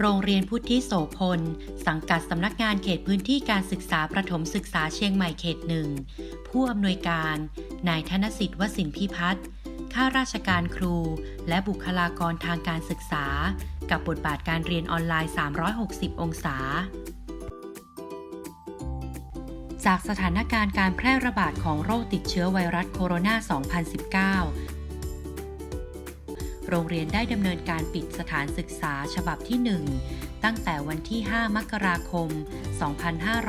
โรงเรียนพุทธิโสพล สังกัดสำนักงานเขตพื้นที่การศึกษาประถมศึกษาเชียงใหม่เขตหนึ่ง ผู้อำนวยการ นายธนสิทธิ์วสินพิพัฒน์ข้าราชการครู และบุคลากรทางการศึกษา กับบทบาทการเรียนออนไลน์ 360 องศา จากสถานการณ์การแพร่ระบาดของโรคติดเชื้อไวรัสโคโรนา 2019 โรงเรียนได้ดำเนินการปิดสถานศึกษาฉบับที่ 1 ตั้งแต่วันที่ 5 มกราคม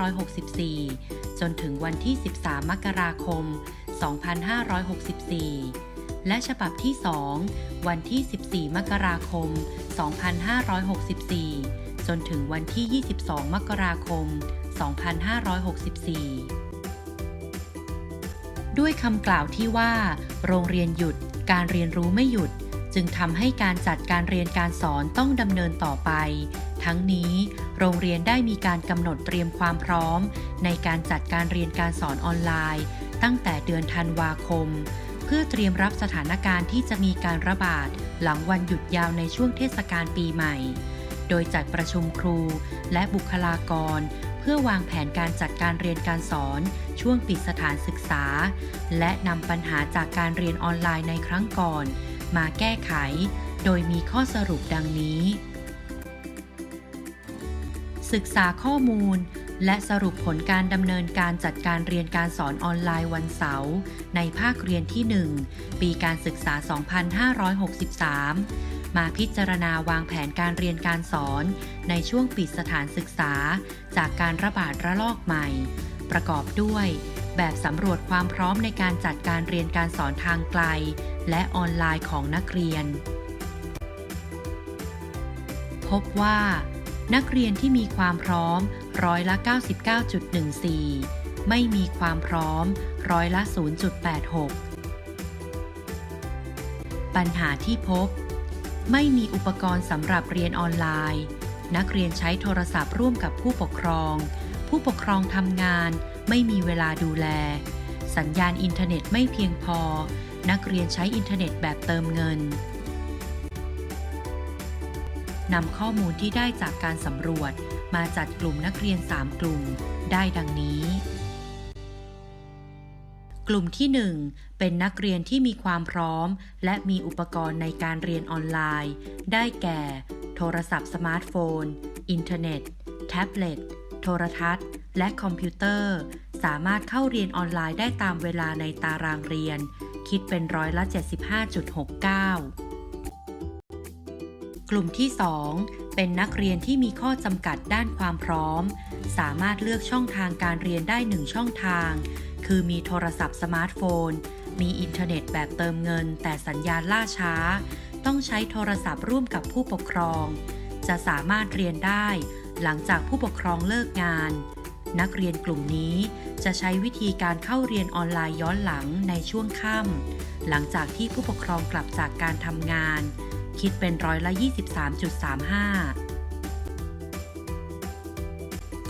2564 จนถึงวันที่ 13 มกราคม 2564 และฉบับที่ 2 วันที่ 14 มกราคม 2564 จนถึงวันที่ 22 มกราคม 2564ด้วยคำกล่าวที่ว่า โรงเรียนหยุด การเรียนรู้ไม่หยุด จึงทำให้การจัดการเรียนการสอนต้องดำเนินต่อไป ทั้งนี้ โรงเรียนได้มีการกำหนดเตรียมความพร้อม ในการจัดการเรียนการสอนออนไลน์ ตั้งแต่เดือนธันวาคม เพื่อเตรียมรับสถานการณ์ที่จะมีการระบาด หลังวันหยุดยาวในช่วงเทศกาลปีใหม่ โดยจัดประชุมครูและบุคลากร เพื่อวางแผนการจัดการเรียนการสอน ช่วงปิดสถานศึกษา และนำปัญหาจากการเรียนออนไลน์ในครั้งก่อน มาแก้ไข โดยมีข้อสรุปดังนี้ ศึกษาข้อมูล และสรุปผลการดำเนินการจัดการเรียนการสอนออนไลน์วันเสาร์ในภาคเรียนที่ 1 ปีการศึกษา 2563มาพิจารณาวางแผนการเรียนการสอนในช่วงปิดสถานศึกษา จากการระบาดระลอกใหม่ ประกอบด้วย แบบสำรวจความพร้อมในการจัดการเรียนการสอนทางไกล และออนไลน์ของนักเรียน พบว่า นักเรียนที่มีความพร้อมร้อยละ 99.14 ไม่มีความพร้อมร้อยละ 0.86 ปัญหาที่พบ ไม่มีอุปกรณ์สำหรับเรียนออนไลน์ นักเรียนใช้โทรศัพท์ร่วมกับผู้ปกครอง ผู้ปกครองทำงาน ไม่มีเวลาดูแล สัญญาณอินเทอร์เน็ตไม่เพียงพอ นักเรียนใช้อินเทอร์เน็ตแบบเติมเงินนำข้อมูลที่ได้จากการสำรวจมาจัดกลุ่มนักเรียน 3 กลุ่มได้ดังนี้ กลุ่มที่ 1 เป็นนักเรียนที่มีความพร้อม และมีอุปกรณ์ในการเรียนออนไลน์ ได้แก่ โทรศัพท์สมาร์ทโฟน อินเทอร์เน็ต แท็บเล็ต ทรทัศน์ และคอมพิวเตอร์ สามารถเข้าเรียนออนไลน์ได้ตามเวลาในตารางเรียน คิดเป็นร้อยละ 75.69 กลุ่มที่ 2 เป็นนักเรียนที่มีข้อจำกัดด้านความพร้อม สามารถเลือกช่องทางการเรียนได้1ช่องทาง คือมีโทรศัพท์สมาร์ทโฟน มีอินเทอร์เน็ตแบบเติมเงิน แต่สัญญาณล่าช้า ต้องใช้โทรศัพท์ร่วมกับผู้ปกครอง จะสามารถเรียนได้ หลังจากผู้ปกครองเลิกงาน นักเรียนกลุ่มนี้จะใช้วิธีการเข้าเรียนออนไลน์ย้อนหลังในช่วงค่ำหลังจากที่ผู้ปกครองกลับจากการทำงาน คิดเป็นร้อยละ 23.35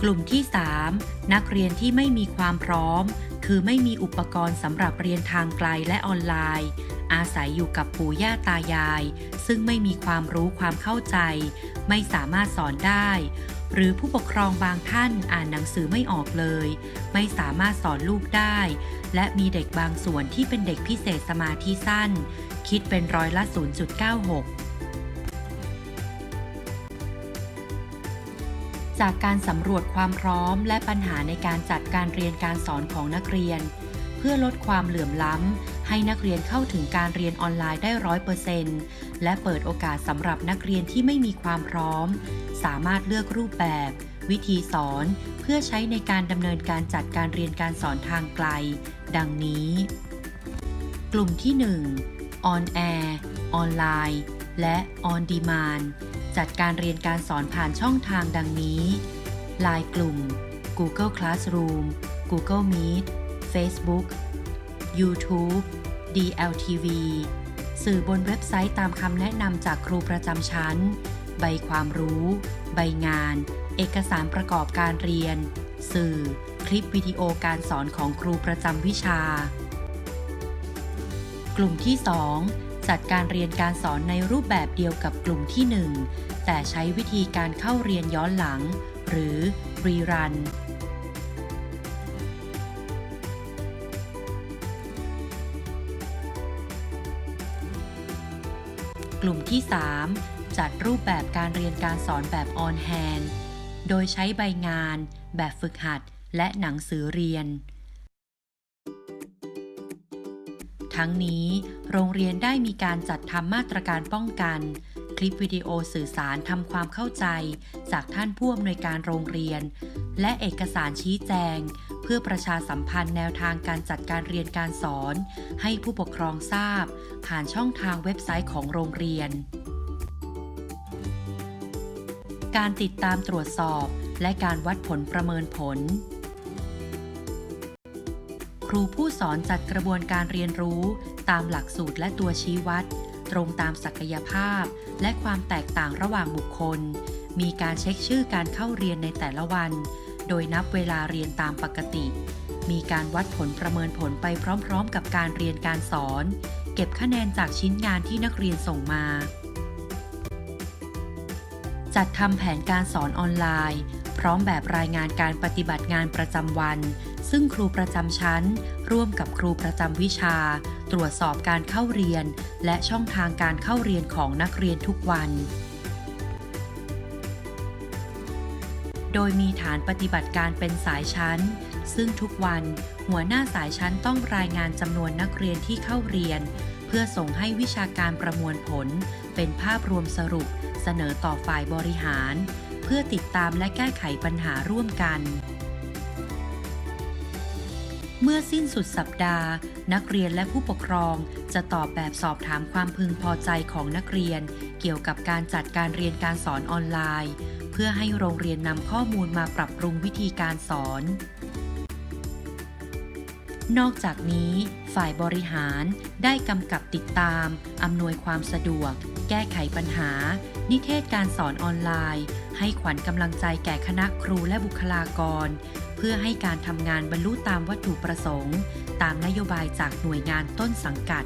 กลุ่มที่ 3 นักเรียนที่ไม่มีความพร้อม คือไม่มีอุปกรณ์สำหรับเรียนทางไกลและออนไลน์ อาศัยอยู่กับปู่ย่าตายาย ซึ่งไม่มีความรู้ความเข้าใจ ไม่สามารถสอนได้ หรือผู้ปกครองบางท่านอ่านหนังสือไม่ออกเลย ไม่สามารถสอนลูกได้ และมีเด็กบางส่วนที่เป็นเด็กพิเศษสมาธิสั้น คิดเป็นร้อยละ 0.96จากการสำรวจความพร้อมและปัญหาในการจัดการเรียนการสอนของนักเรียน เพื่อลดความเหลื่อมล้ำ ให้นักเรียนเข้าถึงการเรียนออนไลน์ได้ร้อยเปอร์เซ็นต์และเปิดโอกาสสำหรับนักเรียนที่ไม่มีความพร้อม สามารถเลือกรูปแบบ วิธีสอน เพื่อใช้ในการดำเนินการจัดการเรียนการสอนทางไกล ดังนี้ กลุ่มที่ 1 On Air ออนไลน์ และ On Demand จัดการเรียนการสอนผ่านช่องทางดังนี้ Line กลุ่ม Google Classroom Google Meet Facebook YouTube DLTV สื่อบนเว็บไซต์ตามคำแนะนำจากครูประจำชั้น ใบความรู้ ใบงาน เอกสารประกอบการเรียน สื่อ คลิปวิดีโอการสอนของครูประจำวิชา กลุ่มที่ 2 จัดการเรียนการสอนในรูปแบบเดียวกับกลุ่มที่ 1 แต่ใช้วิธีการเข้าเรียนย้อนหลัง หรือ Rerun กลุ่มที่ 3 จัดรูปแบบการเรียนการสอนแบบ on hand โดยใช้ใบงาน แบบฝึกหัด และหนังสือเรียน ทั้งนี้ โรงเรียนได้มีการจัดทำมาตรการป้องกัน คลิปวิดีโอสื่อสารทำความเข้าใจ จากท่านผู้อำนวยการโรงเรียน และเอกสารชี้แจง พื่อประชาสัมพันธ์แนวทางการจัดการเรียนการสอน ให้ผู้ปกครองทราบ ผ่านช่องทางเว็บไซต์ของโรงเรียน การติดตามตรวจสอบ และการวัดผลประเมินผล ครูผู้สอนจัดกระบวนการเรียนรู้ ตามหลักสูตรและตัวชี้วัด ตรงตามศักยภาพ และความแตกต่างระหว่างบุคคล มีการเช็คชื่อการเข้าเรียนในแต่ละวัน โดยนับเวลาเรียนตามปกติ มีการวัดผลประเมินผลไปพร้อมๆ กับการเรียนการสอน เก็บคะแนนจากชิ้นงานที่นักเรียนส่งมา จัดทำแผนการสอนออนไลน์ พร้อมแบบรายงานการปฏิบัติงานประจำวัน ซึ่งครูประจำชั้น ร่วมกับครูประจำวิชา ตรวจสอบการเข้าเรียน และช่องทางการเข้าเรียนของนักเรียนทุกวัน โดยมีฐานปฏิบัติการเป็นสายชั้น ซึ่งทุกวันหัวหน้าสายชั้นต้องรายงานจำนวนนักเรียนที่เข้าเรียน เพื่อส่งให้วิชาการประมวลผล เป็นภาพรวมสรุป เสนอต่อฝ่ายบริหาร เพื่อติดตามและแก้ไขปัญหาร่วมกัน เมื่อสิ้นสุดสัปดาห์ นักเรียนและผู้ปกครองจะตอบแบบสอบถามความพึงพอใจของนักเรียน เกี่ยวกับการจัดการเรียนการสอนออนไลน์ พื่อให้โรงเรียนนำข้อมูลมาปรับปรุงวิธีการสอน นอกจากนี้ ฝ่ายบริหารได้กำกับติดตาม อำนวยความสะดวก แก้ไขปัญหา นิเทศการสอนออนไลน์ ให้ขวัญกำลังใจแก่คณะครูและบุคลากร เพื่อให้การทำงานบรรลุตามวัตถุประสงค์ ตามนโยบายจากหน่วยงานต้นสังกัด